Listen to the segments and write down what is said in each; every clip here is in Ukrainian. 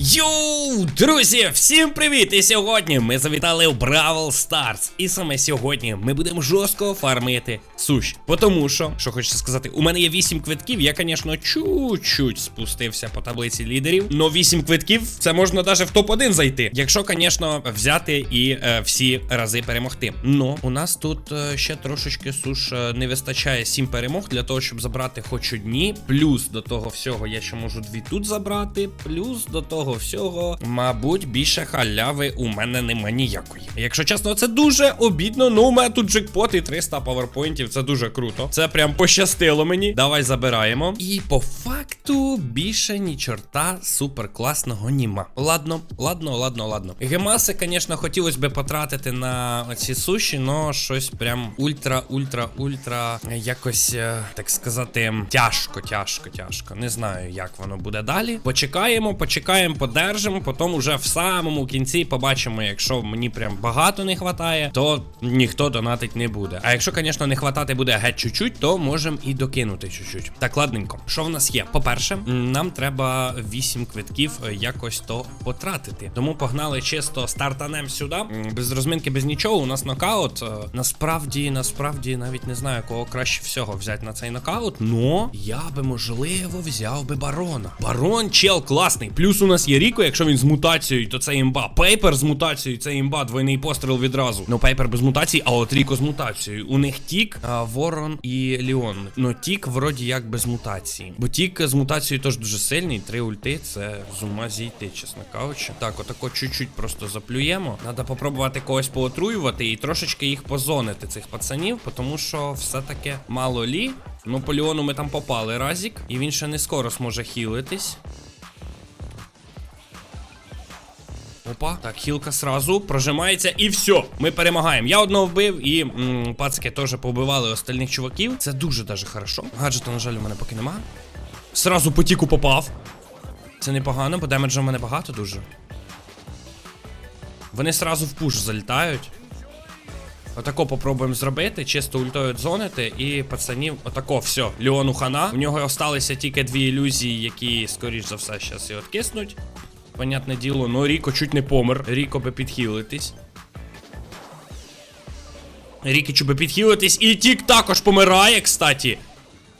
Йоу, друзі, всім привіт! І сьогодні ми завітали в Бравл Старс. І саме сьогодні ми будемо жорстко фармити суші. По Тому що, що хочеться сказати, у мене є 8 квитків. Я, звісно, чуть-чуть спустився по таблиці лідерів. Но 8 квитків це можна навіть в топ-1 зайти. Якщо, звісно, взяти і е, всі рази перемогти. Но у нас тут е, ще трошечки суш е, не вистачає 7 перемог для того, щоб забрати хоч одні. Плюс до того всього я ще можу дві тут забрати. Плюс до того всього, мабуть, більше халяви у мене нема ніякої. Якщо чесно, це дуже обідно. Ну, у мене тут джекпот і 300 паверпойнтів. Це дуже круто. Це прям пощастило мені. Давай забираємо. І по факту більше ні чорта супер класного німа. Ладно, ладно, ладно, ладно. Гемаси, звісно, хотілося б потратити на ці суші, но щось прям ультра, ультра, ультра якось, е, так сказати, тяжко, тяжко, тяжко. Не знаю, як воно буде далі. Почекаємо, почекаємо, подержимо. Потім уже в самому кінці побачимо, якщо мені прям багато не вистачає, то ніхто донатить не буде. А якщо, звісно, не хватати буде геть чуть-чуть, то можемо і докинути чуть-чуть. Так, ладненько. Що в нас є? По-перше, м, нам треба 8 квитків е, якось то потратити. Тому погнали чисто стартанем сюди. Без розминки, без нічого. У нас нокаут. Е, Насправді, насправді, навіть не знаю, кого краще всього взяти на цей нокаут. Но я би можливо взяв би барона. Барон чел класний. Плюс у нас є Ріко, якщо він з мутацією, то це імба. Пейпер з мутацією, це імба, двойний постріл відразу. Ну, Пейпер без мутації, а от Ріко з мутацією. У них Тік, Ворон і Ліон. Ну, Тік вроді як без мутації. Бо Тік з мутацією теж дуже сильний. Три ульти це з ума зійти, чесно кажучи. Так, отако чуть-чуть просто заплюємо. Надо попробувати когось поотруювати і трошечки їх позонити, цих пацанів, тому що все-таки мало лі. Ну, по Ліону ми там попали разік, і він ще не скоро зможе хілитись. Опа, так, хілка сразу прожимається і все. Ми перемагаємо. Я одного вбив, і м, пацки теж побивали остальних чуваків. Це дуже даже хорошо. Гаджета, на жаль, у мене поки нема. Сразу по тіку попав. Це непогано, бо демеджа в мене багато дуже. Вони сразу в пуш залітають. Отако попробуємо зробити, чисто ультою дзонити, і пацанів, отако, все, Леону хана. У нього осталися тільки дві ілюзії, які, скоріш за все, зараз і откиснуть. Понятне діло, ну Ріко чуть не помер. Ріко би підхилитись. Рікічу би підхилитись, і Тік також помирає, кстати.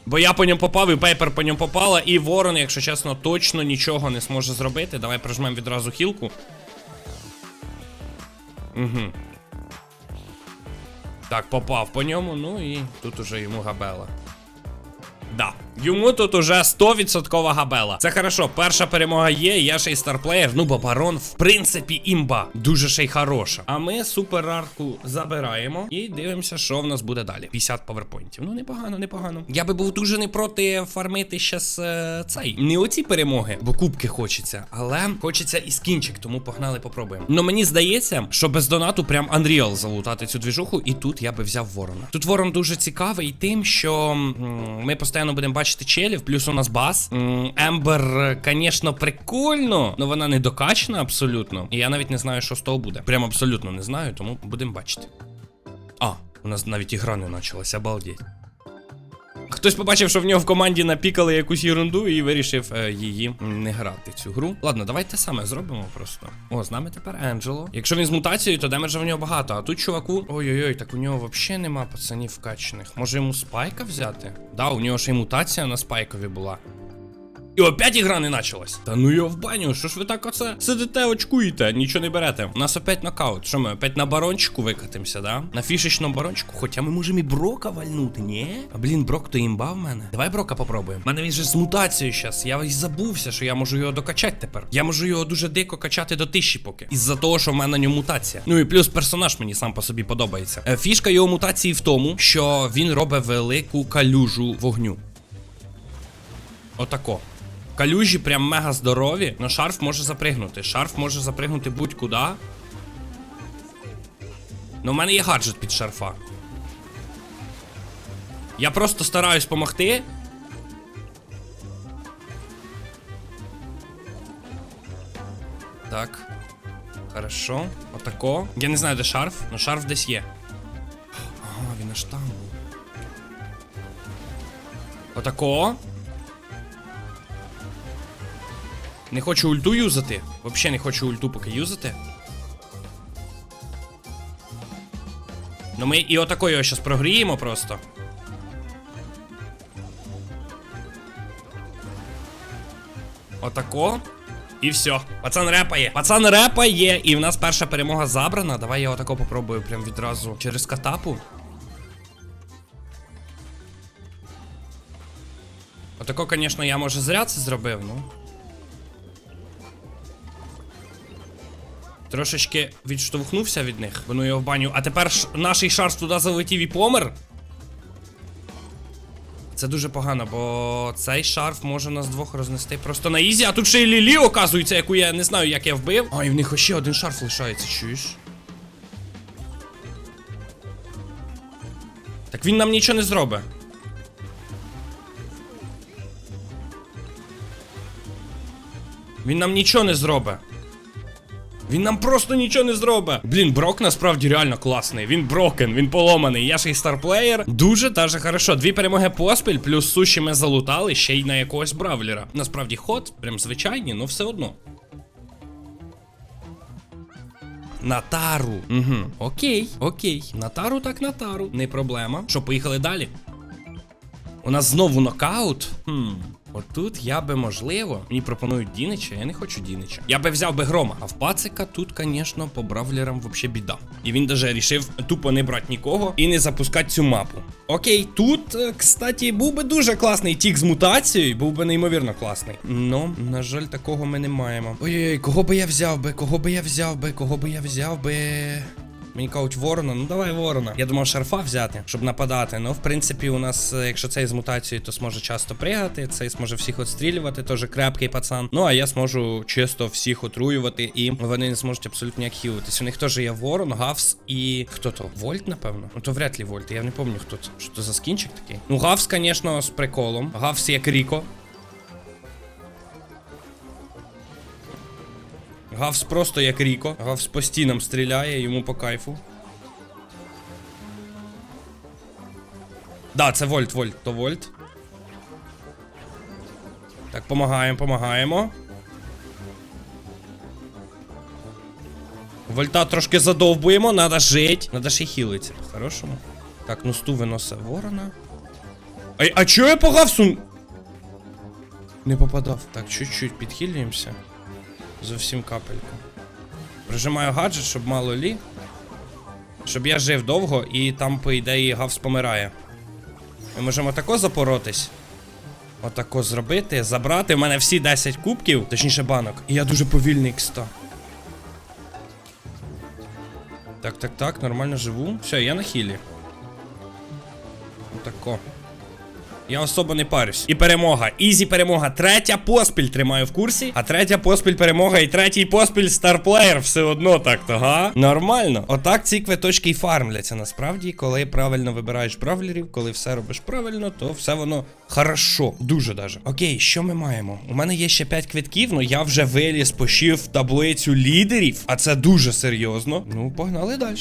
Бо я по ньому попав, і Пейпер по ньому попала, і Ворон, якщо чесно, точно нічого не зможе зробити. Давай прожмемо відразу хілку. Угу. Так, попав по ньому, ну і тут уже йому габела. Да. Йому тут уже 100% габела. Це хорошо, перша перемога є, я ще й старплеєр. Ну, бо барон, в принципі, імба. Дуже ще й хороша. А ми суперарку забираємо і дивимося, що в нас буде далі. 50 паверпойнтів. Ну, непогано, непогано. Я би був дуже не проти фармити щас е, цей. Не оці перемоги, бо кубки хочеться, але хочеться і скінчик, тому погнали, попробуємо. Ну мені здається, що без донату прям Unreal залутати цю двіжуху, і тут я би взяв ворона. Тут ворон дуже цікавий тим, що м, ми постійно будемо бачити челів, плюс у нас бас. Ембер, звісно, прикольно, але вона не докачана абсолютно. І я навіть не знаю, що з того буде. Прям абсолютно не знаю, тому будемо бачити. А, у нас навіть ігра не почалася, обалдеть. Хтось побачив, що в нього в команді напікали якусь ерунду і вирішив е, її не грати цю гру. Ладно, давайте саме зробимо просто. О, з нами тепер Енджело. Якщо він з мутацією, то демеджа в нього багато. А тут чуваку. Ой-ой-ой, так у нього взагалі нема пацанів вкачених. Може йому спайка взяти? Да, у нього ще й мутація на спайкові була. І опять ігра не почалась. Та ну його в баню, що ж ви так оце сидите, очкуєте, нічого не берете. У нас опять нокаут. Що ми опять на барончику викатимося, да? На фішечному барончику. Хоча ми можемо і брока вальнути, ні? А блін, брок то імба в мене. Давай брока попробуємо. У мене він же з мутацією зараз. Я й забувся, що я можу його докачати тепер. Я можу його дуже дико качати до тисячі поки. Із-за того, що в мене на ньому мутація. Ну і плюс персонаж мені сам по собі подобається. Е, Фішка його мутації в тому, що він робить велику калюжу вогню. Отако. Калюжі прям мега здорові, но шарф може запригнути. Шарф може запригнути будь-куди. Ну, в мене є гаджет під шарфа. Я просто стараюсь помогти. Так. Хорошо. Отако. Я не знаю, де шарф, але шарф десь є. Ага, він аж там. Отако. Не хочу ульту юзати. Взагалі не хочу ульту поки юзати. Ну ми і отако його зараз прогріємо просто. Отако. І все. Пацан репає. Пацан репає. І в нас перша перемога забрана. Давай я отако попробую прям відразу через катапу. Отако, звісно, я може зря це зробив, ну. Трошечки відштовхнувся від них. Воно його в баню. А тепер ж наш шар туди залетів і помер. Це дуже погано, бо цей шарф може нас двох рознести просто на ізі, а тут ще й Лілі, оказується, яку я не знаю, як я вбив. А, в них ще один шарф лишається, чуєш? Так він нам нічого не зробить. Він нам нічого не зробить. Він нам просто нічого не зробить. Блін, Брок насправді реально класний. Він брокен, він поломаний. Я ж і старплеєр. Дуже даже хорошо. Дві перемоги поспіль, плюс суші ми залутали ще й на якогось бравлера. Насправді ход, прям звичайні, але все одно. На тару. Угу. Окей, окей. На тару так на тару. Не проблема. Що, поїхали далі? У нас знову нокаут. Хм. Отут я би можливо. Мені пропонують Дінича, я не хочу Дінича. Я би взяв би грома. А в пацика тут, звісно, по бравлерам вообще біда. І він даже рішив тупо не брати нікого і не запускати цю мапу. Окей, тут, е, кстати, був би дуже класний тік з мутацією, був би неймовірно класний. Ну, на жаль, такого ми не маємо. Ой-ой, кого би я взяв би, кого би я взяв би, кого би я взяв би. Мені кажуть ворона, ну давай ворона. Я думав шарфа взяти, щоб нападати. Ну, в принципі, у нас, е, якщо цей з мутацією, то зможе часто пригати, цей зможе всіх отстрілювати, теж крепкий пацан. Ну а я зможу чисто всіх отруювати, і вони не зможуть абсолютно ніяк хілитись. У них теж є ворон, гавс і. Хто то? Вольт, напевно? Ну то вряд ли Вольт, я не пам'ятаю, хто це. Що то за скінчик такий? Ну, гавс, звісно, з приколом. Гавс як Ріко. Гавс просто як Ріко. Гавс по стінам стріляє, йому по кайфу. Да, це Вольт, Вольт, то Вольт. Так, помагаємо, помагаємо. Вольта трошки задовбуємо, надо жить. Надо ще хілиться. По-хорошому. Так, ну сту виносить ворона. А, а чого я по гавсу? Не попадав. Так, чуть-чуть підхилюємося. Зовсім капельку. Прижимаю гаджет, щоб мало лі. Щоб я жив довго і там, по ідеї, гавс помирає. Ми можемо тако запоротись. Отако зробити, забрати. У мене всі 10 кубків, точніше банок. І я дуже повільний, кста. Так, так, так, нормально живу. Все, я на хілі. Отако. Я особо не парюсь. І перемога. Ізі перемога. Третя поспіль тримаю в курсі. А третя поспіль перемога і третій поспіль старплеєр. Все одно так то, га? Нормально. Отак ці квиточки й фармляться. Насправді, коли правильно вибираєш бравлерів, коли все робиш правильно, то все воно хорошо. Дуже даже. Окей, що ми маємо? У мене є ще 5 квитків, але я вже виліз пошив таблицю лідерів. А це дуже серйозно. Ну, погнали далі.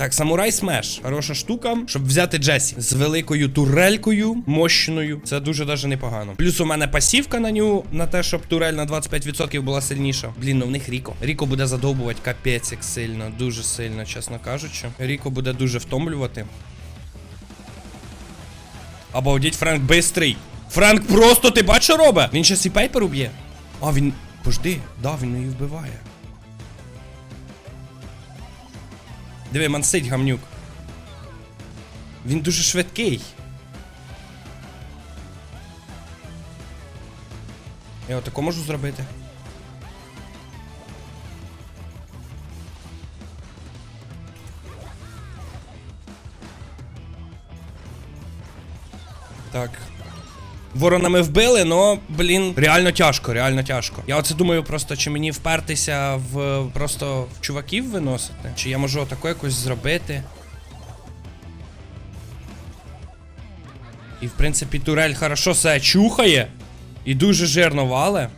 Так, самурай смеш. Хороша штука, щоб взяти Джесі з великою турелькою, мощною. Це дуже даже непогано. Плюс у мене пасівка на ню на те, щоб турель на 25% була сильніша. Блін, ну в них Ріко. Ріко буде задовбувати капець як сильно, дуже сильно, чесно кажучи. Ріко буде дуже втомлювати. Обалдіть, Франк бистрий. Франк просто ти бачиш, робить? Він щас і пейпер уб'є. А, він. Пожди, да, він її вбиває. Диви, мансить гамнюк. Він дуже швидкий. Я отако можу зробити. Так. Ворона ми вбили, но, блін, реально тяжко, реально тяжко. Я оце думаю, просто чи мені впертися в просто в чуваків виносити, чи я можу отако якось зробити. І в принципі турель хорошо себе чухає. І дуже жирно вале.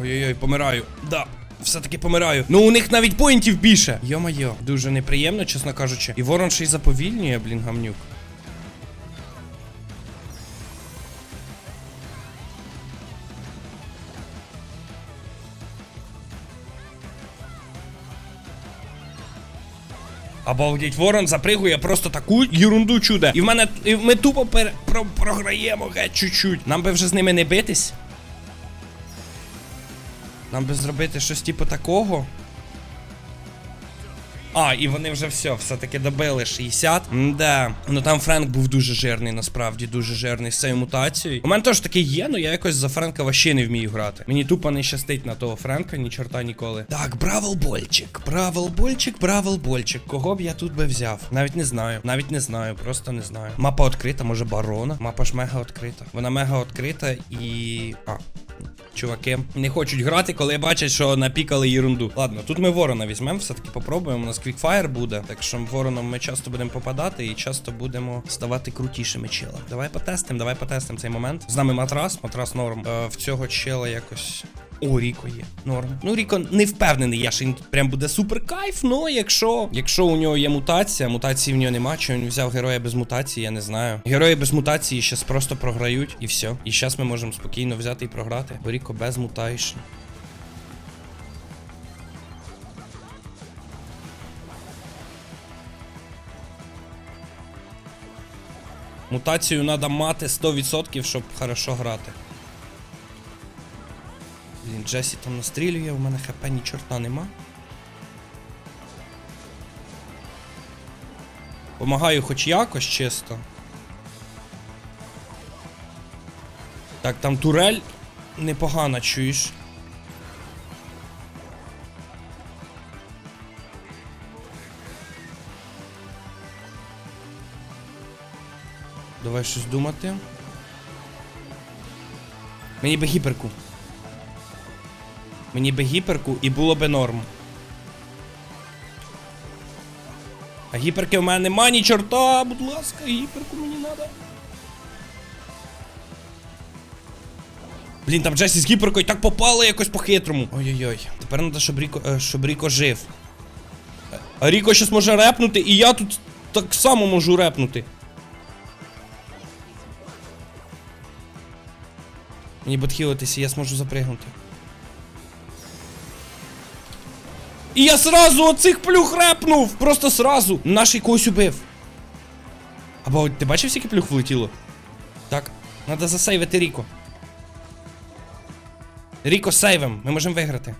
Ой-ой-ой, помираю. Да. Все-таки помираю. Ну у них навіть поінтів більше. Йо-моє, дуже неприємно, чесно кажучи. І ворон ще й заповільнює, блін, гамнюк. Обалдеть, ворон запригує просто таку ерунду чуде. І в мене і ми тупо пере, про, програємо геть чуть-чуть. Нам би вже з ними не битись. Нам би зробити щось типу такого. А, і вони вже все, все-таки добили 60. Да. Ну там Френк був дуже жирний, насправді, дуже жирний з цією мутацією. У мене теж таке є, але я якось за Френка вообще не вмію грати. Мені тупо не щастить на того Френка, ні чорта ніколи. Так, Бравл Больчик. Бравл Больчик, Бравл Больчик. Кого б я тут би взяв? Навіть не знаю. Навіть не знаю, просто не знаю. Мапа відкрита, може барона. Мапа ж мега відкрита. Вона мега відкрита і. А. Чуваки не хочуть грати, коли бачать, що напікали ерунду. Ладно, тут ми ворона візьмемо, все-таки попробуємо. У нас квікфаєр буде. Так що вороном ми часто будемо попадати і часто будемо ставати крутішими чела. Давай потестимо, давай потестимо цей момент. З нами матрас, матрас норм. Е, в цього чела якось. О, Ріко є. Норм. Ну, Ріко не впевнений, я що він прям буде супер кайф. Ну, якщо якщо у нього є мутація, мутації в нього нема, чи він взяв героя без мутації, я не знаю. Герої без мутації щас просто програють і все. І зараз ми можемо спокійно взяти і програти. Бо Ріко без мутайшн. Мутацію треба мати 100%, щоб хорошо грати. Джесі там настрілює, у мене хп ні чорта нема. Помагаю хоч якось чисто. Так, там турель непогана, чуєш. Давай щось думати. Мені би гіперку. Мені би гіперку і було би норм. А гіперки в мене нема ні чорта, будь ласка, гіперку мені надо. Блін, там Джесі з гіперкою так попало якось по-хитрому. Ой-ой-ой. Тепер треба, щоб Ріко, е, щоб Ріко жив. А Ріко щас може репнути, і я тут так само можу репнути. Мені б відхилитися, я зможу запригнути. І я сразу оцих плюх репнув! Просто сразу! Наш когось убив. Або ти бачив, скільки плюх влетіло? Так, треба засейвити Ріко. Ріко сейвим, ми можемо виграти.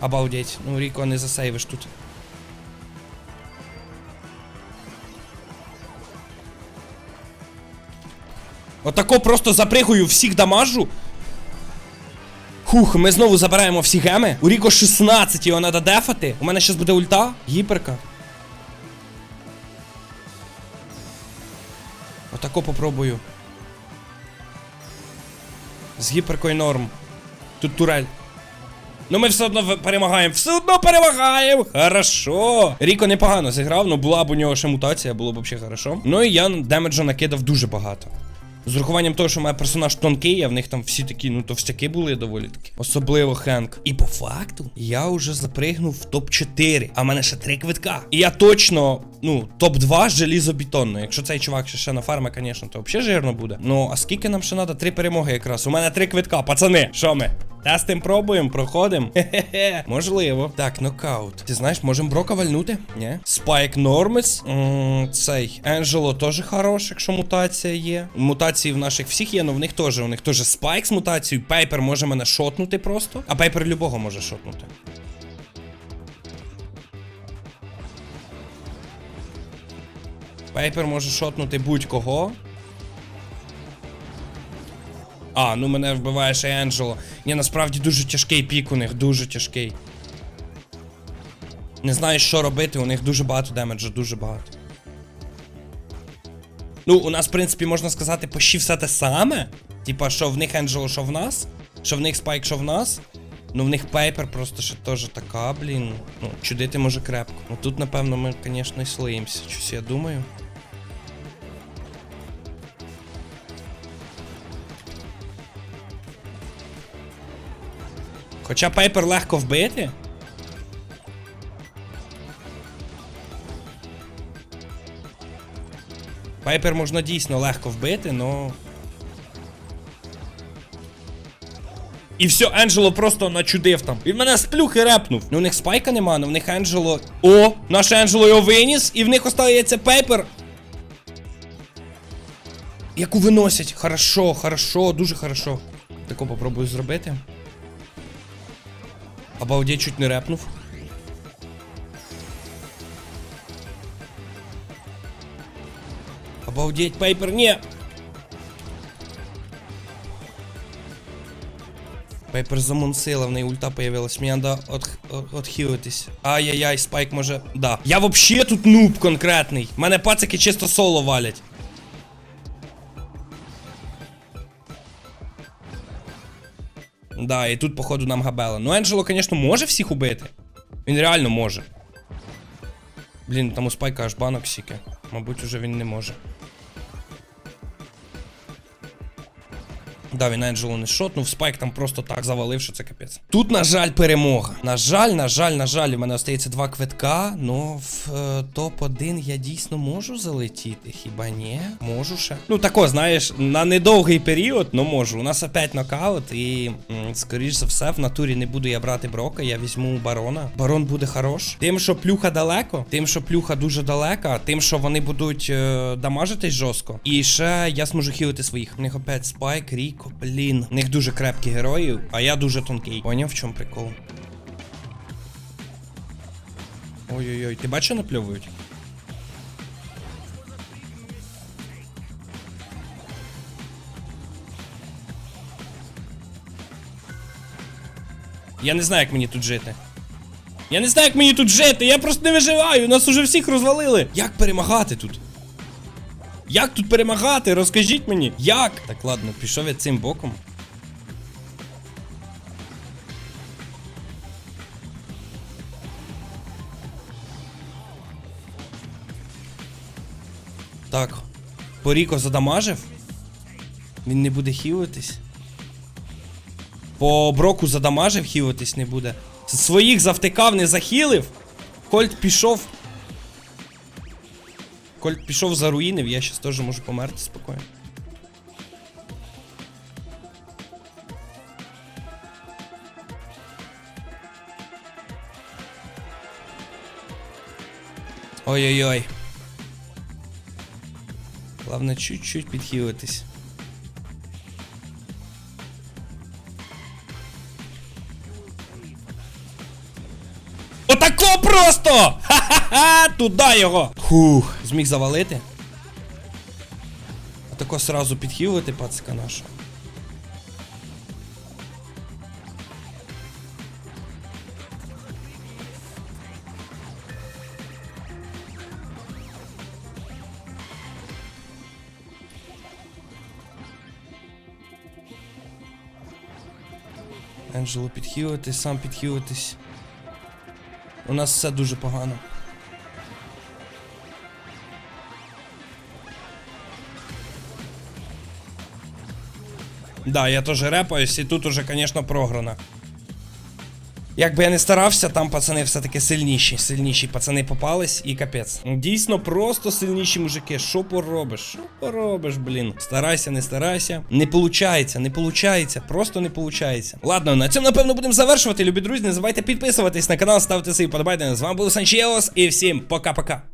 Обалдеть, ну Ріко не засейвиш тут. Отако просто запригую, всіх дамажу. Хух, ми знову забираємо всі геми. У Ріко 16, його треба дефати. У мене зараз буде ульта. Гіперка. Отако попробую. З гіперкою норм. Тут турель. Ну ми все одно перемагаємо. Все одно перемагаємо. Хорошо. Ріко непогано зіграв, ну була б у нього ще мутація, було б взагалі хорошо. Ну і я демеджа накидав дуже багато. З урахуванням того, що мене персонаж тонкий, а в них там всі такі, ну товстяки були доволі таки. Особливо Хенк. І по факту я вже запригнув в топ-4, а в мене ще три квитка. І я точно, ну, топ-2 желізобетонно. Якщо цей чувак ще, ще на фарма, звісно, то взагалі жирно буде. Ну, а скільки нам ще треба? Три перемоги якраз. У мене три квитка, пацани. Що ми? Тестим пробуємо, проходимо. Хе-хе-хе. Можливо. Так, нокаут. Ти знаєш, можемо брока вальнути? Ні. Спайк Нормис. Цей. Енджело теж хорош, якщо мутація є. Мутації в наших всіх є, але в них теж. У них теж спайк з мутацією. Пейпер може мене шотнути просто. А пейпер любого може шотнути. Пейпер може шотнути будь-кого. А, ну мене вбиває ще Енджело. Ні, насправді дуже тяжкий пік у них, дуже тяжкий. Не знаю, що робити, у них дуже багато демеджу, дуже багато. Ну, у нас, в принципі, можна сказати, почти все те саме. Типа, що в них Енджело, що в нас. Що в них Спайк, що в нас. Ну в них Пейпер просто ще теж така, блін. Ну, чудити може крепко. Ну тут, напевно, ми, звісно, і слиємося. Щось я думаю. Хоча Пейпер легко вбити. Пайпер можна дійсно легко вбити, но. І все, Енджело просто начудив там. Він мене з плюхи репнув. Ну, у них спайка нема, але в них Енджело. О! Наш Енджело його виніс, і в них остається Пейпер. Яку виносять. Хорошо, хорошо, дуже хорошо. Тако попробую зробити. Обалдеть, чуть не репнув. Обалдеть, Пейпер, ні. Пейпер замунсила, в неї ульта появилась. Мені треба от, от, отхилитись. Ай-яй-яй, спайк може. Да. Я вообще тут нуб конкретний. Мене пацики чисто соло валять. Да, і тут, походу, нам габела. Ну, Енджело, звісно, може всіх убити. Він реально може. Блін, там у спайка аж банок сіки. Мабуть, уже він не може. Да, він Енджело не шотнув, спайк там просто так завалив, що це капець. Тут, на жаль, перемога. На жаль, на жаль, на жаль, у мене остається два квитка. Ну, в е, топ-1 я дійсно можу залетіти, хіба ні? Можу ще. Ну, тако, знаєш, на недовгий період, ну можу. У нас опять нокаут, і, м, скоріш за все, в натурі не буду я брати брока, я візьму барона. Барон буде хорош. Тим, що плюха далеко, тим, що плюха дуже далека, тим, що вони будуть е, дамажитись жорстко. І ще я зможу хілити своїх. У них опять спайк, Ріко, блін. У них дуже крепкі герої, а я дуже тонкий. Поняв, в чому прикол? Ой-ой-ой, ти бачиш, напльовують? Я не знаю, як мені тут жити. Я не знаю, як мені тут жити, я просто не виживаю, нас уже всіх розвалили. Як перемагати тут? Як тут перемагати? Розкажіть мені. Як? Так, ладно, пішов я цим боком. Так. Поріко задамажив. Він не буде хілитись. По броку задамажив, хілитись не буде. Своїх завтикав, не захилив. Кольт пішов. Кольт пішов за руїнив, я щас теж можу померти спокійно. Ой-ой-ой. Главное чуть-чуть підхилитись. Просто! Ха-ха-ха! Туда його! Хух, зміг завалити. Отако сразу підхилити пацика нашого. Енджело підхилитись, сам підхилитись. У нас все дуже погано. Да, я теж репаюсь, і тут уже, звісно, програно. Як би я не старався, там пацани все-таки сильніші. Сильніші пацани попались і капець. Дійсно, просто сильніші мужики. Що поробиш? Що поробиш, блін? Старайся, не старайся. Не получається, не получається, просто не получається. Ладно, на цьому напевно будемо завершувати. Любі друзі, не забувайте підписуватись на канал, ставити свої подобайки. З вами був Санчіос і всім пока-пока.